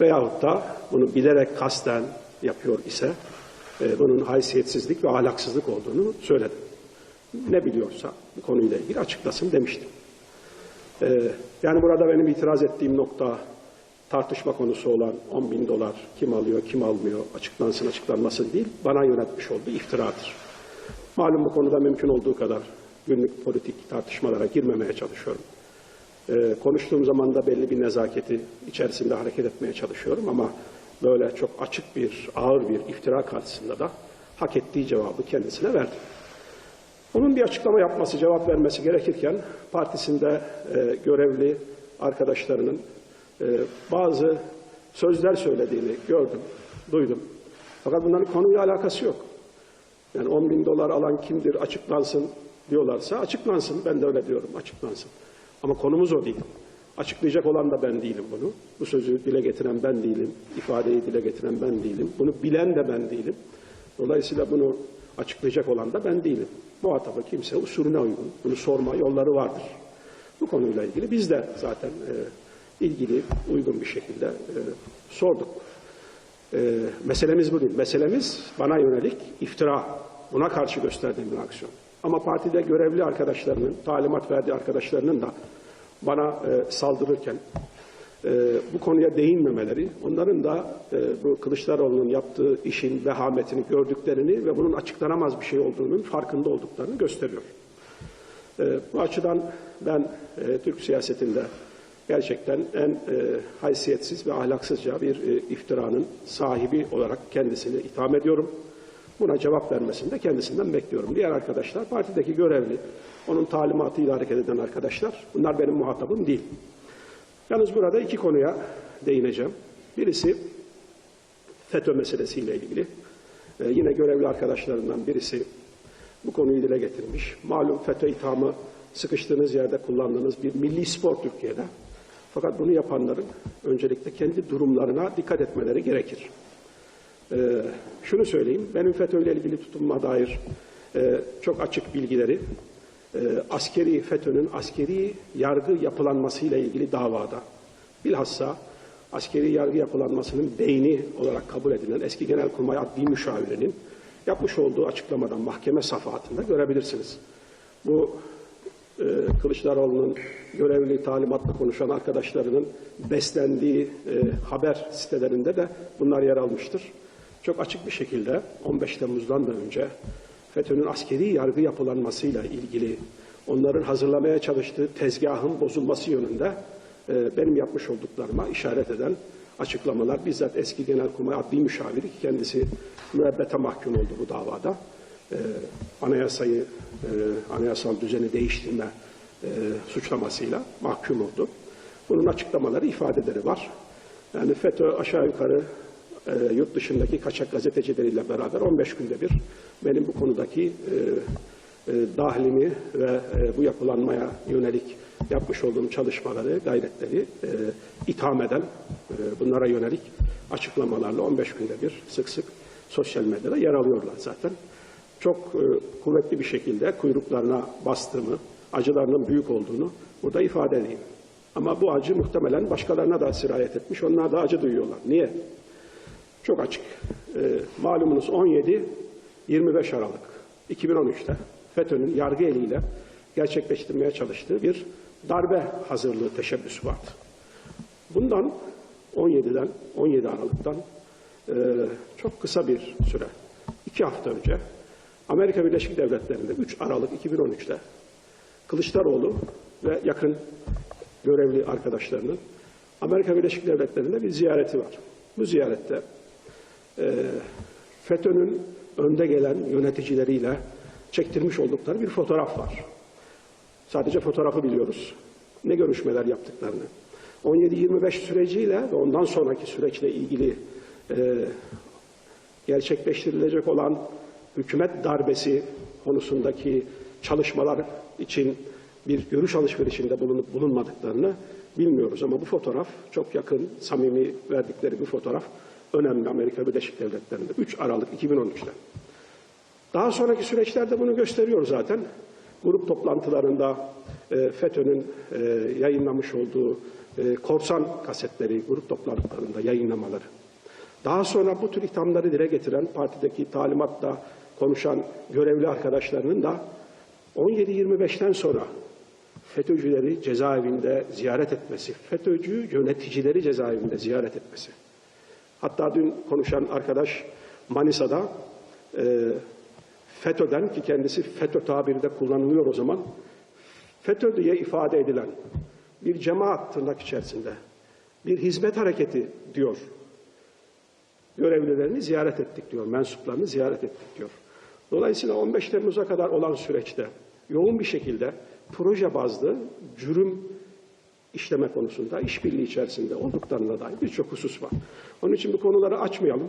veyahut da bunu bilerek kasten yapıyor ise e, bunun haysiyetsizlik ve ahlaksızlık olduğunu söyledim. Ne biliyorsa bu konuyla ilgili açıklasın demiştim. E, yani burada benim itiraz ettiğim nokta tartışma konusu olan 10 bin dolar kim alıyor kim almıyor açıklansın açıklanmasın değil bana yönetmiş olduğu iftiradır. Malum bu konuda mümkün olduğu kadar günlük politik tartışmalara girmemeye çalışıyorum. Ee, konuştuğum zaman da belli bir nezaketi içerisinde hareket etmeye çalışıyorum ama böyle çok açık bir, ağır bir iftira karşısında da hak ettiği cevabı kendisine verdim. Onun bir açıklama yapması, cevap vermesi gerekirken partisinde e, görevli arkadaşlarının e, bazı sözler söylediğini gördüm, duydum. Fakat bunların konuyla alakası yok. Yani 10 bin dolar alan kimdir açıklansın diyorlarsa açıklansın. Ben de öyle diyorum açıklansın. Ama konumuz o değil. Açıklayacak olan da ben değilim bunu. Bu sözü dile getiren ben değilim. ifadeyi dile getiren ben değilim. Bunu bilen de ben değilim. Dolayısıyla bunu açıklayacak olan da ben değilim. Muhatabı kimse usulüne uygun. Bunu sorma yolları vardır. Bu konuyla ilgili biz de zaten e, ilgili uygun bir şekilde e, sorduk. E, meselemiz bu değil. Meselemiz bana yönelik iftira. Buna karşı gösterdiğim bir aksiyon. Ama partide görevli arkadaşlarının, talimat verdiği arkadaşlarının da bana e, saldırırken e, bu konuya değinmemeleri, onların da e, bu Kılıçdaroğlu'nun yaptığı işin vehametini gördüklerini ve bunun açıklanamaz bir şey olduğunun farkında olduklarını gösteriyor. E, bu açıdan ben e, Türk siyasetinde gerçekten en e, haysiyetsiz ve ahlaksızca bir e, iftiranın sahibi olarak kendisini itham ediyorum. Buna cevap vermesini de kendisinden bekliyorum. Diğer arkadaşlar partideki görevli, onun talimatıyla hareket eden arkadaşlar, bunlar benim muhatabım değil. Yalnız burada iki konuya değineceğim. Birisi FETÖ meselesiyle ilgili. Ee, yine görevli arkadaşlarından birisi bu konuyu dile getirmiş. Malum FETÖ ithamı sıkıştığınız yerde kullandığınız bir milli spor Türkiye'de. Fakat bunu yapanların öncelikle kendi durumlarına dikkat etmeleri gerekir. Ee, şunu söyleyeyim, benim FETÖ ile ilgili tutumuma dair e, çok açık bilgileri, e, askeri FETÖ'nün askeri yargı yapılanmasıyla ilgili davada, bilhassa askeri yargı yapılanmasının beyni olarak kabul edilen eski Genelkurmay Adli Müşavirinin yapmış olduğu açıklamadan mahkeme safahatında görebilirsiniz. Bu e, Kılıçdaroğlu'nun görevli talimatla konuşan arkadaşlarının beslendiği e, haber sitelerinde de bunlar yer almıştır. Çok açık bir şekilde 15 Temmuz'dan da önce FETÖ'nün askeri yargı yapılanmasıyla ilgili onların hazırlamaya çalıştığı tezgahın bozulması yönünde e, benim yapmış olduklarıma işaret eden açıklamalar bizzat eski Genelkurmay Adli Müşaviri kendisi müebbete mahkum oldu bu davada. E, anayasayı, e, anayasal düzeni değiştirme e, suçlamasıyla mahkum oldu. Bunun açıklamaları, ifadeleri var. Yani FETÖ aşağı yukarı e, yurt dışındaki kaçak gazetecileriyle beraber 15 günde bir benim bu konudaki e, e, dahlimi ve e, bu yapılanmaya yönelik yapmış olduğum çalışmaları, gayretleri e, itham eden, e, bunlara yönelik açıklamalarla 15 günde bir sık sık sosyal medyada yer alıyorlar zaten. Çok e, kuvvetli bir şekilde kuyruklarına bastığımı, acılarının büyük olduğunu burada ifade edeyim. Ama bu acı muhtemelen başkalarına da sirayet etmiş, onlar da acı duyuyorlar. Niye? Çok açık. E, malumunuz 17-25 Aralık 2013'te FETÖ'nün yargı eliyle gerçekleştirmeye çalıştığı bir darbe hazırlığı teşebbüsü vardı. Bundan 17'den 17 Aralık'tan e, çok kısa bir süre, iki hafta önce Amerika Birleşik Devletleri'nde 3 Aralık 2013'te Kılıçdaroğlu ve yakın görevli arkadaşlarının Amerika Birleşik Devletleri'nde bir ziyareti var. Bu ziyarette FETÖ'nün önde gelen yöneticileriyle çektirmiş oldukları bir fotoğraf var. Sadece fotoğrafı biliyoruz. Ne görüşmeler yaptıklarını. 17-25 süreciyle ve ondan sonraki süreçle ilgili e, gerçekleştirilecek olan hükümet darbesi konusundaki çalışmalar için bir görüş alışverişinde bulunup bulunmadıklarını bilmiyoruz. Ama bu fotoğraf çok yakın, samimi verdikleri bir fotoğraf önemli Amerika Birleşik Devletleri'nde 3 Aralık 2013'te. Daha sonraki süreçlerde bunu gösteriyor zaten. Grup toplantılarında e, FETÖ'nün e, yayınlamış olduğu e, korsan kasetleri grup toplantılarında yayınlamaları. Daha sonra bu tür ithamları dile getiren partideki talimatla konuşan görevli arkadaşlarının da 17-25'ten sonra FETÖ'cüleri cezaevinde ziyaret etmesi, FETÖ'cü yöneticileri cezaevinde ziyaret etmesi. Hatta dün konuşan arkadaş Manisa'da e, FETÖ'den ki kendisi FETÖ tabiri de kullanılıyor o zaman. FETÖ diye ifade edilen bir cemaat tırnak içerisinde bir hizmet hareketi diyor. Görevlilerini ziyaret ettik diyor, mensuplarını ziyaret ettik diyor. Dolayısıyla 15 Temmuz'a kadar olan süreçte yoğun bir şekilde proje bazlı cürüm işleme konusunda işbirliği içerisinde olduklarına dair birçok husus var. Onun için bu konuları açmayalım.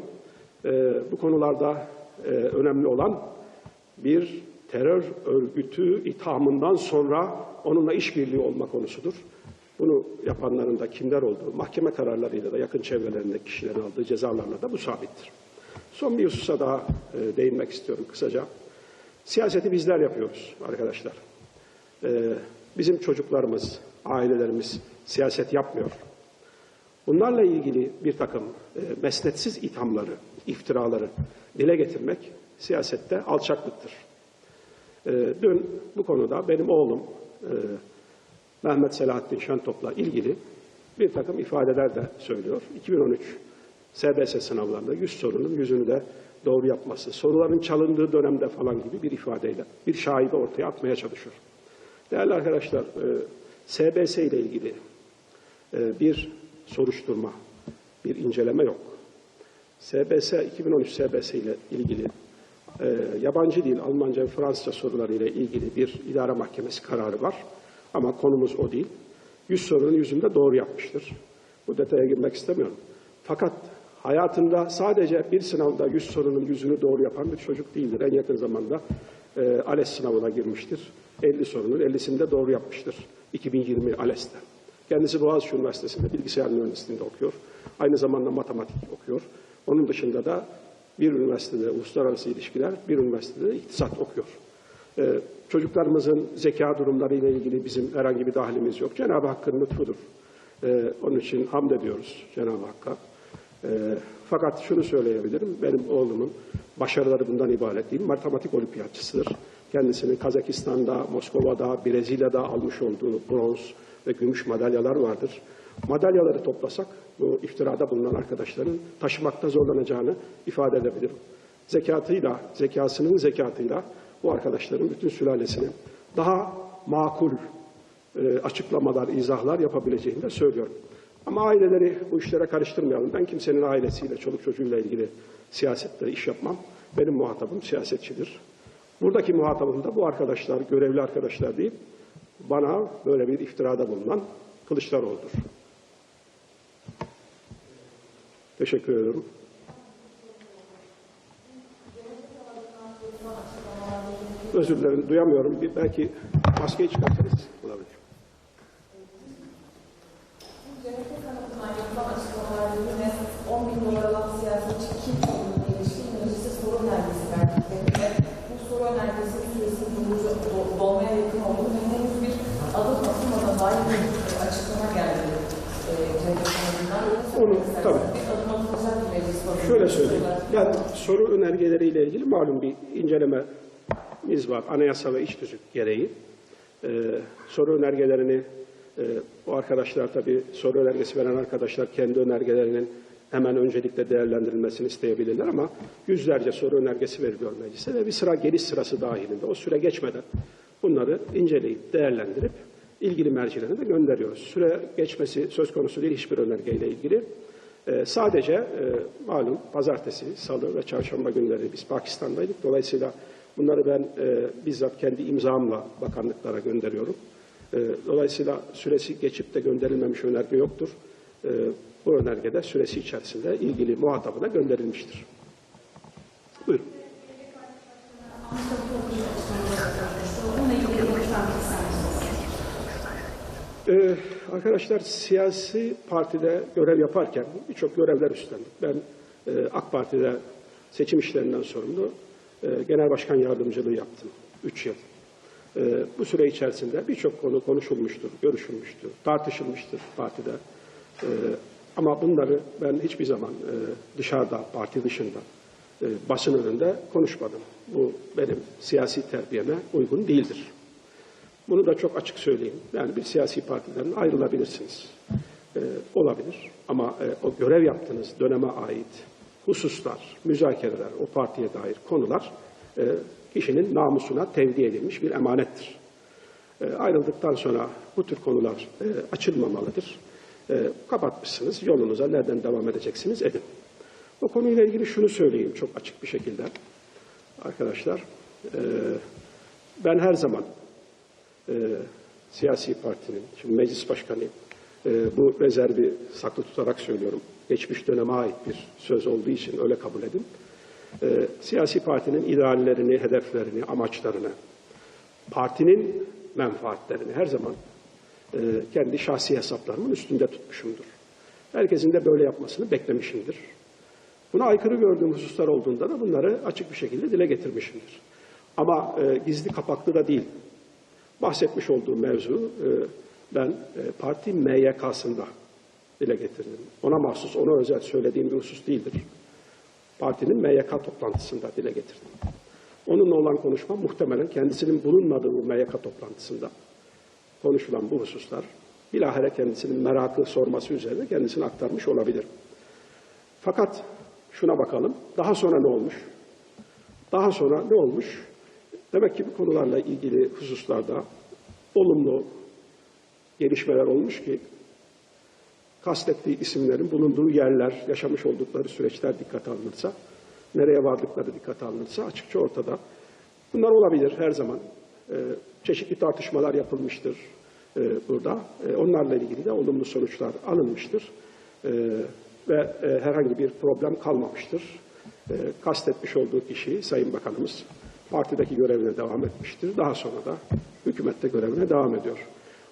Ee, bu konularda e, önemli olan bir terör örgütü ithamından sonra onunla işbirliği olma konusudur. Bunu yapanların da kimler olduğu, mahkeme kararlarıyla da yakın çevrelerindeki kişilerin aldığı cezalarla da bu sabittir. Son bir hususa daha e, değinmek istiyorum kısaca. Siyaseti bizler yapıyoruz arkadaşlar. Ee, bizim çocuklarımız, ailelerimiz siyaset yapmıyor. Bunlarla ilgili bir takım e, mesnetsiz ithamları, iftiraları dile getirmek siyasette alçaklıktır. E, dün bu konuda benim oğlum e, Mehmet Selahattin Şentop'la ilgili bir takım ifadeler de söylüyor. 2013 SBS sınavlarında 100 sorunun yüzünü de doğru yapması, soruların çalındığı dönemde falan gibi bir ifadeyle bir şaibe ortaya atmaya çalışıyor. Değerli arkadaşlar, e, SBS ile ilgili e, bir soruşturma, bir inceleme yok. SBS, 2013 SBS ile ilgili e, yabancı dil, Almanca ve Fransızca soruları ile ilgili bir idare mahkemesi kararı var. Ama konumuz o değil. Yüz sorunun yüzünde doğru yapmıştır. Bu detaya girmek istemiyorum. Fakat hayatında sadece bir sınavda yüz sorunun yüzünü doğru yapan bir çocuk değildir. En yakın zamanda e, ALES sınavına girmiştir. 50 sorunun 50'sinde doğru yapmıştır. 2020 ALES'te. Kendisi Boğaziçi Üniversitesi'nde bilgisayar mühendisliğinde okuyor. Aynı zamanda matematik okuyor. Onun dışında da bir üniversitede uluslararası ilişkiler, bir üniversitede de iktisat okuyor. Ee, çocuklarımızın zeka durumları ile ilgili bizim herhangi bir dahilimiz yok. Cenab-ı Hakk'ın lütfudur. Ee, onun için hamd ediyoruz Cenab-ı Hakk'a. Ee, fakat şunu söyleyebilirim, benim oğlumun başarıları bundan ibaret değil. Matematik olimpiyatçısıdır. Kendisinin Kazakistan'da, Moskova'da, Brezilya'da almış olduğu bronz ve gümüş madalyalar vardır. Madalyaları toplasak bu iftirada bulunan arkadaşların taşımakta zorlanacağını ifade edebilirim. Zekatıyla, zekasının zekatıyla bu arkadaşların bütün sülalesinin daha makul e, açıklamalar, izahlar yapabileceğini de söylüyorum. Ama aileleri bu işlere karıştırmayalım. Ben kimsenin ailesiyle, çoluk çocuğuyla ilgili siyasette iş yapmam. Benim muhatabım siyasetçidir. Buradaki muhatabım da bu arkadaşlar, görevli arkadaşlar değil, bana böyle bir iftirada bulunan Kılıçdaroğlu'dur. Teşekkür ederim. Özür dilerim, duyamıyorum. Belki maskeyi çıkartırız. Onu, tabii. Şöyle söyleyeyim. Yani soru önergeleriyle ilgili malum bir incelememiz var. Anayasa ve iç tüzük gereği. Ee, soru önergelerini e, o arkadaşlar tabii soru önergesi veren arkadaşlar kendi önergelerinin hemen öncelikle değerlendirilmesini isteyebilirler ama yüzlerce soru önergesi veriliyor meclise ve bir sıra geliş sırası dahilinde o süre geçmeden bunları inceleyip değerlendirip ilgili mercilere de gönderiyoruz. Süre geçmesi söz konusu değil hiçbir önergeyle ilgili. Ee, sadece e, malum pazartesi, salı ve çarşamba günleri biz Pakistan'daydık. Dolayısıyla bunları ben e, bizzat kendi imzamla bakanlıklara gönderiyorum. E, dolayısıyla süresi geçip de gönderilmemiş önerge yoktur. E, bu önerge de süresi içerisinde ilgili muhatabına gönderilmiştir. Buyurun. Ee, arkadaşlar siyasi partide görev yaparken birçok görevler üstlendik. Ben e, AK Parti'de seçim işlerinden sorumlu e, genel başkan yardımcılığı yaptım. Üç yıl. E, bu süre içerisinde birçok konu konuşulmuştur, görüşülmüştür, tartışılmıştır partide. E, ama bunları ben hiçbir zaman e, dışarıda, parti dışında, e, basın önünde konuşmadım. Bu benim siyasi terbiyeme uygun değildir. Bunu da çok açık söyleyeyim. Yani bir siyasi partiden ayrılabilirsiniz. Ee, olabilir. Ama e, o görev yaptığınız döneme ait hususlar, müzakereler, o partiye dair konular e, kişinin namusuna tevdi edilmiş bir emanettir. E, ayrıldıktan sonra bu tür konular e, açılmamalıdır. E, kapatmışsınız, yolunuza nereden devam edeceksiniz edin. O konuyla ilgili şunu söyleyeyim çok açık bir şekilde. Arkadaşlar, e, ben her zaman e, siyasi partinin, şimdi meclis başkanıyım, e, bu rezervi saklı tutarak söylüyorum. Geçmiş döneme ait bir söz olduğu için öyle kabul edin. E, siyasi partinin ideallerini, hedeflerini, amaçlarını, partinin menfaatlerini her zaman e, kendi şahsi hesaplarımın üstünde tutmuşumdur. Herkesin de böyle yapmasını beklemişimdir. Buna aykırı gördüğüm hususlar olduğunda da bunları açık bir şekilde dile getirmişimdir. Ama e, gizli kapaklı da değil. Bahsetmiş olduğum mevzu e, ben e, parti MYK'sında dile getirdim. Ona mahsus, ona özel söylediğim bir husus değildir. Partinin MYK toplantısında dile getirdim. Onunla olan konuşma muhtemelen kendisinin bulunmadığı bu MYK toplantısında konuşulan bu hususlar bilahare kendisinin merakı sorması üzerine kendisine aktarmış olabilir. Fakat şuna bakalım. Daha sonra ne olmuş? Daha sonra ne olmuş? Demek ki bu konularla ilgili hususlarda olumlu gelişmeler olmuş ki kastettiği isimlerin bulunduğu yerler, yaşamış oldukları süreçler dikkate alınırsa, nereye vardıkları dikkate alınırsa açıkça ortada. Bunlar olabilir her zaman. Ee, çeşitli tartışmalar yapılmıştır e, burada. E, onlarla ilgili de olumlu sonuçlar alınmıştır. E, ve e, herhangi bir problem kalmamıştır. E, kastetmiş olduğu kişi Sayın Bakanımız partideki görevine devam etmiştir. Daha sonra da hükümette görevine devam ediyor.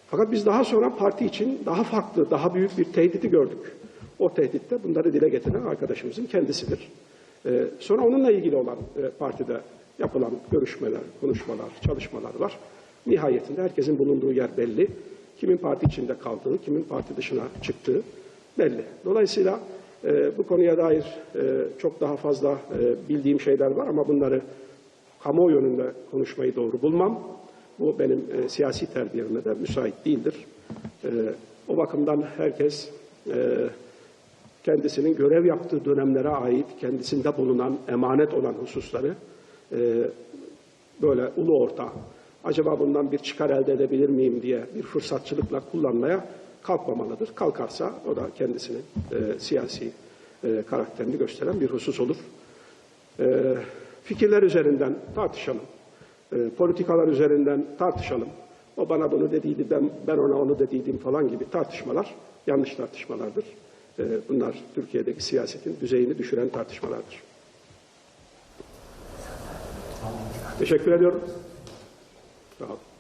Fakat biz daha sonra parti için daha farklı, daha büyük bir tehdidi gördük. O tehditte bunları dile getiren arkadaşımızın kendisidir. Ee, sonra onunla ilgili olan e, partide yapılan görüşmeler, konuşmalar, çalışmalar var. Nihayetinde herkesin bulunduğu yer belli. Kimin parti içinde kaldığı, kimin parti dışına çıktığı belli. Dolayısıyla e, bu konuya dair e, çok daha fazla e, bildiğim şeyler var ama bunları kamuoyu önünde konuşmayı doğru bulmam. Bu benim e, siyasi terbiyeme de müsait değildir. E, o bakımdan herkes e, kendisinin görev yaptığı dönemlere ait kendisinde bulunan emanet olan hususları e, böyle ulu orta acaba bundan bir çıkar elde edebilir miyim diye bir fırsatçılıkla kullanmaya kalkmamalıdır. Kalkarsa o da kendisinin e, siyasi e, karakterini gösteren bir husus olur. E, fikirler üzerinden tartışalım. E, politikalar üzerinden tartışalım. O bana bunu dediydi, ben, ben ona onu dediydim falan gibi tartışmalar yanlış tartışmalardır. E, bunlar Türkiye'deki siyasetin düzeyini düşüren tartışmalardır. Teşekkür ediyorum. Sağ.